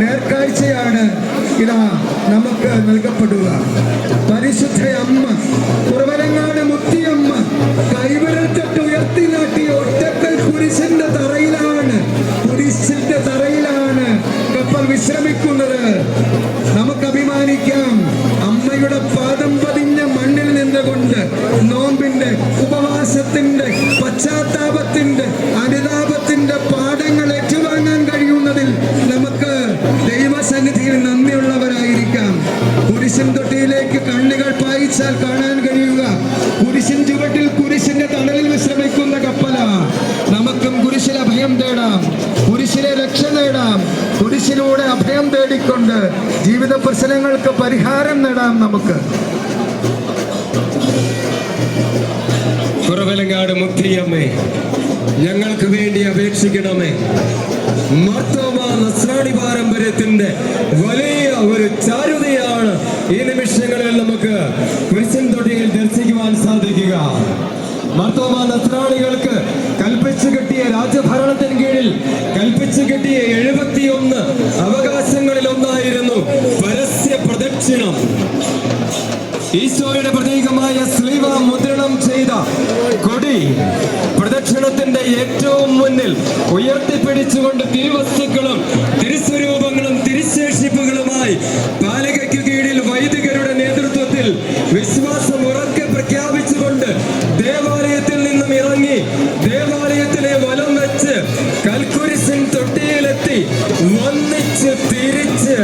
നേർക്കാഴ്ചയാണ് ഇതാ നമുക്ക് നൽകപ്പെടുക. പരിശുദ്ധ അമ്മ കുറവനങ്ങാട് മുത്തിയമ്മ കൈവിരൽ തൊട്ട് ഉയർത്തി നാട്ടിയ ഒറ്റക്കൽ കുരിശിന്റെ തറയിലാണ്. കുരിശിന്റെ തറയിലാണ് കപ്പൽ വിശ്രമിക്കുന്നത്. നമുക്ക് അഭിമാനിക്കാം. അമ്മയുടെ പാദം പതിഞ്ഞ മണ്ണിൽ നിന്നുകൊണ്ട് ദൈവസന്നിധിയിൽ നന്ദിയുള്ളവരായിരിക്കാം. കുരിശിൻ തൊട്ടിയിലേക്ക് കണ്ണുകൾ പായിച്ചാൽ കാണാൻ കഴിയുക. കുരിശിൻ ചുവട്ടിൽ കുരിശിന്റെ തണലിൽ വിശ്രമിക്കുന്ന കപ്പല. നമുക്കും കുരിശിൽ അഭയം തേടാം. കുരിശിലെ രക്ഷ നേടാം. കുരിശിലൂടെ അഭയം തേടിക്കൊണ്ട് ജീവിത പ്രശ്നങ്ങൾക്ക് പരിഹാരം നേടാം നമുക്ക്. കുറവലങ്ങാട് മുക്തിയമ്മേ ഞങ്ങൾക്ക് വേണ്ടി അപേക്ഷിക്കണമേ. മർത്തോമ നസ്രാണി പാരമ്പര്യത്തിന്റെ വലിയ ഒരു ചാരുതയാണ് ഈ നിമിഷങ്ങളിൽ നമുക്ക് ക്രിസ്ത്യൻ തൊട്ടിയിൽ ദർശിക്കുവാൻ സാധിക്കുക. മർത്തോമ നസ്രാണികൾക്ക് കൽപ്പിച്ചു കിട്ടിയ രാജഭരണത്തിന് കീഴിൽ കൽപ്പിച്ചു കിട്ടിയ എഴുപത്തിയൊന്ന് അവകാശങ്ങളിൽ ഒന്നായിരുന്നു പരസ്യ പ്രദക്ഷിണം. ഈശോയുടെ പ്രതീകമായ സ്ലീവ മുദ്രണം ചെയ്ത കൊടി പ്രദക്ഷിണത്തിന്റെ ഏറ്റവും മുന്നിൽ ഉയർത്തിപ്പിടിച്ചുകൊണ്ട് തിരുവസ്തുക്കളും വിശ്വാസം ഉറക്കെ പ്രഖ്യാപിച്ചുകൊണ്ട് ദേവാലയത്തിൽ നിന്നും ഇറങ്ങി ദേവാലയത്തിലെ വലം വെച്ച് കൽക്കു